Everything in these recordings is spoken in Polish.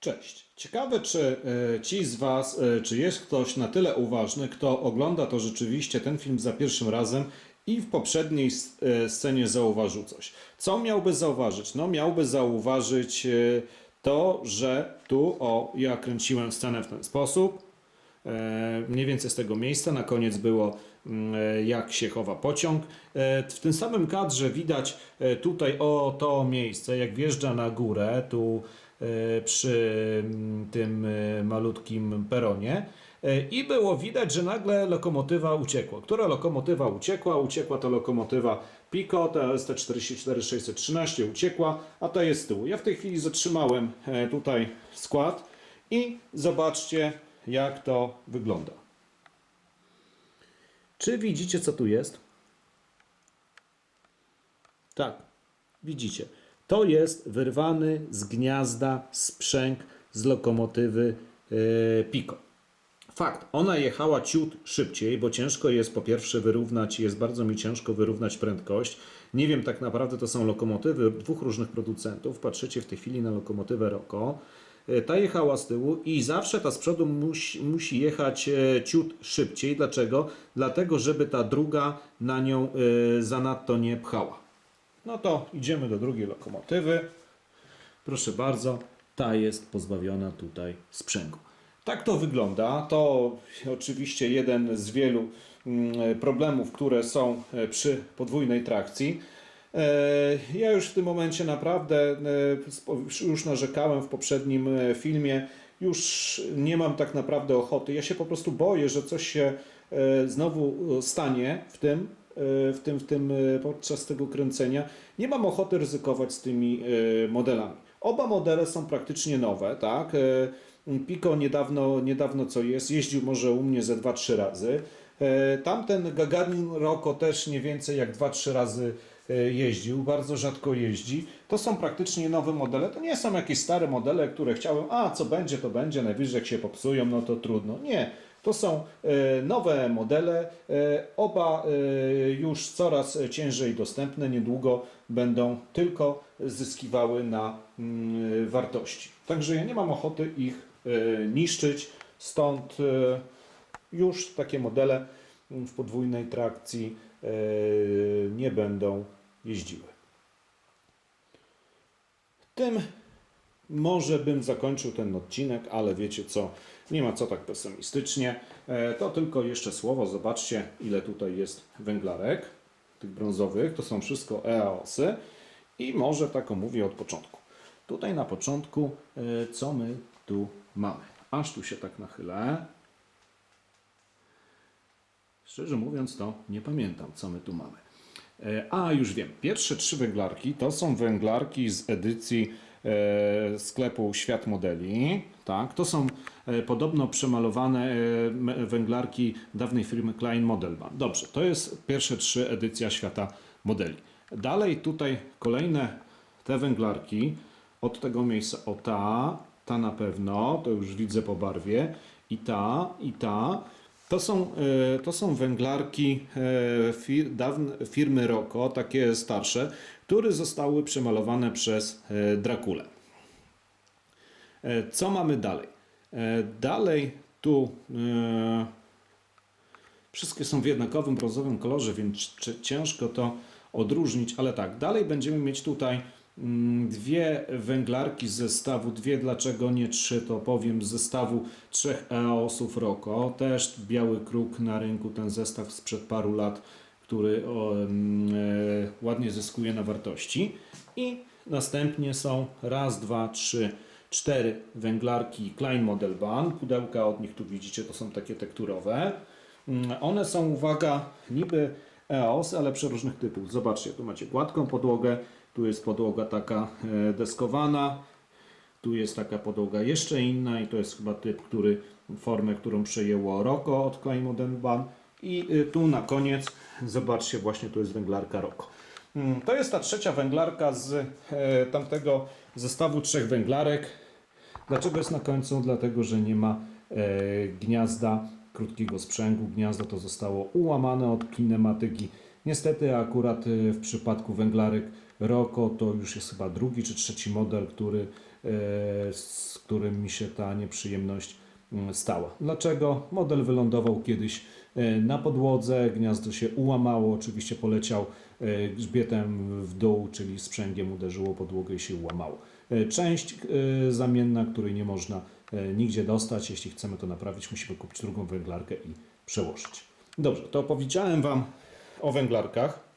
Cześć. Ciekawe, czy e, ci z Was, e, czy jest ktoś na tyle uważny, kto ogląda to rzeczywiście ten film za pierwszym razem i w poprzedniej e, scenie zauważył coś. Co miałby zauważyć? No, miałby zauważyć to, że tu, o, ja kręciłem scenę w ten sposób. Mniej więcej z tego miejsca. Na koniec było mm, jak się chowa pociąg. W tym samym kadrze widać tutaj o to miejsce, jak wjeżdża na górę, tu przy mm, tym e, malutkim peronie. E, I było widać, że nagle lokomotywa uciekła. Która lokomotywa uciekła? Uciekła to lokomotywa Pico, ta ST44613 uciekła, a ta jest z tyłu. Ja w tej chwili zatrzymałem e, tutaj skład i zobaczcie, jak to wygląda. Czy widzicie, co tu jest? Tak, widzicie. To jest wyrwany z gniazda sprzęg z lokomotywy e, Pico. Fakt, ona jechała ciut szybciej, bo ciężko jest po pierwsze wyrównać, jest bardzo mi ciężko wyrównać prędkość. Nie wiem, tak naprawdę to są lokomotywy dwóch różnych producentów. Patrzycie w tej chwili na lokomotywę Roko. E, Ta jechała z tyłu i zawsze ta z przodu musi, musi jechać e, ciut szybciej. Dlaczego? Dlatego, żeby ta druga na nią zanadto nie pchała. No to idziemy do drugiej lokomotywy. Proszę bardzo, ta jest pozbawiona tutaj sprzęgu. Tak to wygląda. To oczywiście jeden z wielu mm, problemów, które są e, przy podwójnej trakcji. E, Ja już w tym momencie naprawdę e, już narzekałem w poprzednim filmie. Już nie mam tak naprawdę ochoty. Ja się po prostu boję, że coś się znowu stanie w tym, w tym, w tym e, podczas tego kręcenia. Nie mam ochoty ryzykować z tymi e, modelami. Oba modele są praktycznie nowe, tak? E, Pico niedawno, niedawno co jest, jeździł może u mnie ze 2-3 razy. Tamten Gagarin Roko też nie więcej jak 2-3 razy jeździł, bardzo rzadko jeździ. To są praktycznie nowe modele, to nie są jakieś stare modele, które chciałem, a co będzie, to będzie, najwyżej jak się popsują, no to trudno. Nie, to są e, nowe modele, e, oba e, już coraz ciężej dostępne, niedługo będą tylko zyskiwały na mm, wartości. Także ja nie mam ochoty ich niszczyć, stąd już takie modele mm, w podwójnej trakcji nie będą jeździły. Tym może bym zakończył ten odcinek, ale wiecie co, nie ma co tak pesymistycznie. E, To tylko jeszcze słowo, zobaczcie ile tutaj jest węglarek, tych brązowych, to są wszystko EAOSy i może tak omówię od początku. Tutaj na początku, e, co my tu mamy? Aż tu się tak nachylę. Szczerze mówiąc, to nie pamiętam, co my tu mamy. E, A, już wiem. Pierwsze trzy węglarki to są węglarki z edycji sklepu Świat Modeli. Tak, to są e, podobno przemalowane e, węglarki dawnej firmy Klein Modelbahn. Dobrze, to jest pierwsze trzy edycja Świata Modeli. Dalej tutaj kolejne te węglarki od tego miejsca. O ta, ta na pewno, to już widzę po barwie. I ta, i ta. To są, e, to są węglarki e, fir, dawne, firmy Roko, takie starsze, które zostały przemalowane przez e, Drakulę. Co mamy dalej? Dalej tu wszystkie są w jednakowym brązowym kolorze, więc ciężko to odróżnić, ale tak, dalej będziemy mieć tutaj dwie węglarki z zestawu, dwie, dlaczego nie trzy, to powiem, z zestawu trzech EOS-ów Roko, też biały kruk na rynku, ten zestaw sprzed paru lat, który o, mm, e, ładnie zyskuje na wartości. I następnie są raz, dwa, trzy, cztery węglarki Klein Modelbahn, pudełka od nich tu widzicie, to są takie tekturowe, Mm, one są, uwaga, niby EOS, ale przeróżnych typów. Zobaczcie, tu macie gładką podłogę, tu jest podłoga taka e, deskowana, tu jest taka podłoga jeszcze inna i to jest chyba typ, który, formę, którą przejęło Roko od Klein Modelbahn. I y, tu na koniec, zobaczcie, właśnie tu jest węglarka Roko. Mm, To jest ta trzecia węglarka z e, tamtego zestawu trzech węglarek. Dlaczego jest na końcu? Dlatego, że nie ma e, gniazda krótkiego sprzęgu. Gniazdo to zostało ułamane od kinematyki. Niestety akurat e, w przypadku węglarek Roko to już jest chyba drugi czy trzeci model, który z którym mi się ta nieprzyjemność mm, stała. Dlaczego? Model wylądował kiedyś e, na podłodze, gniazdo się ułamało, oczywiście poleciał e, grzbietem w dół, czyli sprzęgiem uderzyło podłogę i się ułamało. E, Część e, zamienna, której nie można e, nigdzie dostać. Jeśli chcemy to naprawić, musimy kupić drugą węglarkę i przełożyć. Dobrze, to opowiedziałem Wam o węglarkach.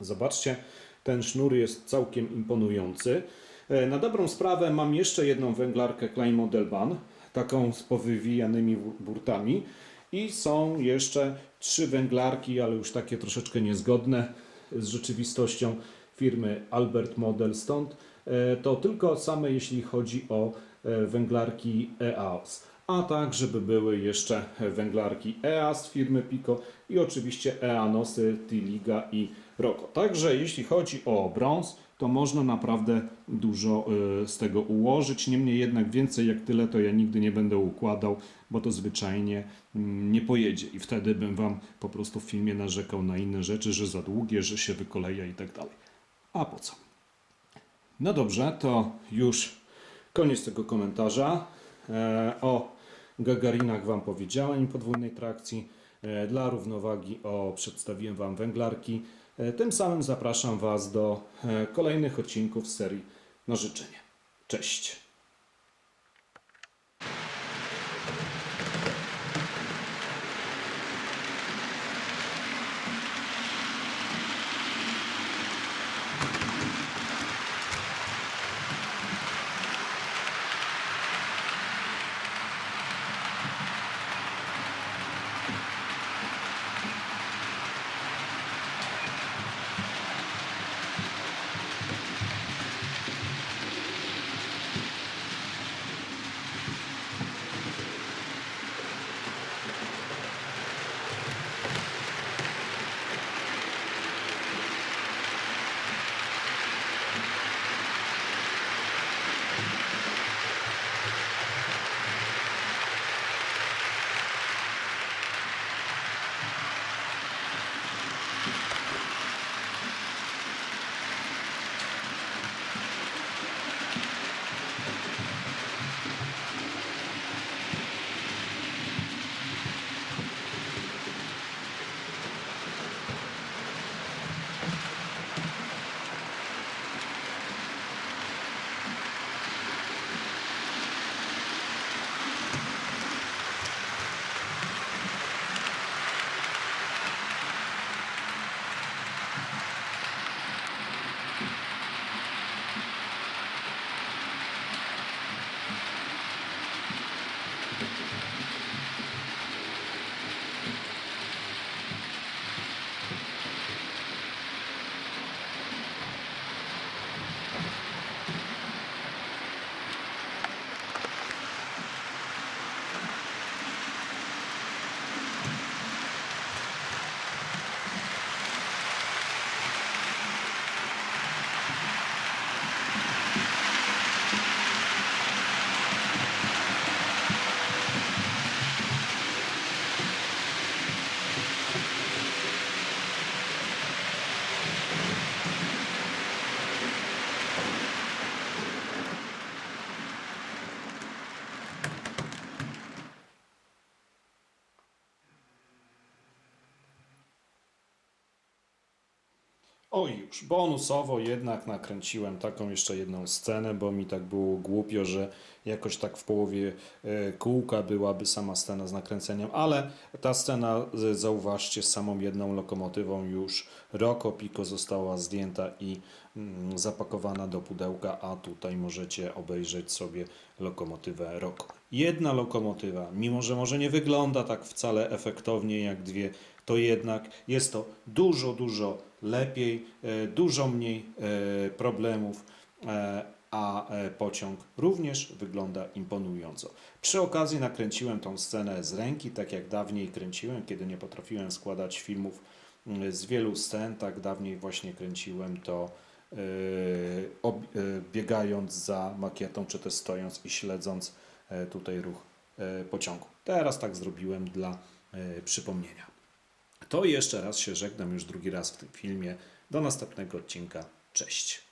Zobaczcie, ten sznur jest całkiem imponujący. E, Na dobrą sprawę mam jeszcze jedną węglarkę Klein Modelban, taką z powywijanymi burtami. I są jeszcze trzy węglarki, ale już takie troszeczkę niezgodne z rzeczywistością firmy Albert Model. Stąd e, to tylko same jeśli chodzi o e, węglarki EAOS. A tak, żeby były jeszcze węglarki EAS firmy Pico i oczywiście EANOSy, Tiliga i Roko. Także jeśli chodzi o brąz, to można naprawdę dużo y, z tego ułożyć. Niemniej jednak więcej jak tyle to ja nigdy nie będę układał, bo to zwyczajnie mm, nie pojedzie i wtedy bym Wam po prostu w filmie narzekał na inne rzeczy, że za długie, że się wykoleja i tak dalej. A po co? No dobrze, to już koniec tego komentarza. E, o Gagarinach Wam powiedziałem podwójnej trakcji. E, dla równowagi o przedstawiłem Wam węglarki. E, tym samym zapraszam Was do e, kolejnych odcinków serii Na życzenie. Cześć! O już, bonusowo jednak nakręciłem taką jeszcze jedną scenę, bo mi tak było głupio, że jakoś tak w połowie e, kółka byłaby sama scena z nakręceniem, ale ta scena, z- zauważcie, z samą jedną lokomotywą już Roko Pico została zdjęta i mm, zapakowana do pudełka, a tutaj możecie obejrzeć sobie lokomotywę Roko. Jedna lokomotywa, mimo że może nie wygląda tak wcale efektownie jak dwie, to jednak jest to dużo, dużo lepiej, e, dużo mniej e, problemów, e, a pociąg również wygląda imponująco. Przy okazji nakręciłem tą scenę z ręki, tak jak dawniej kręciłem, kiedy nie potrafiłem składać filmów mm, z wielu scen, tak dawniej właśnie kręciłem to biegając za makietą, czy też stojąc i śledząc tutaj ruch e, pociągu. Teraz tak zrobiłem dla e, przypomnienia. To jeszcze raz się żegnam już drugi raz w tym filmie. Do następnego odcinka. Cześć.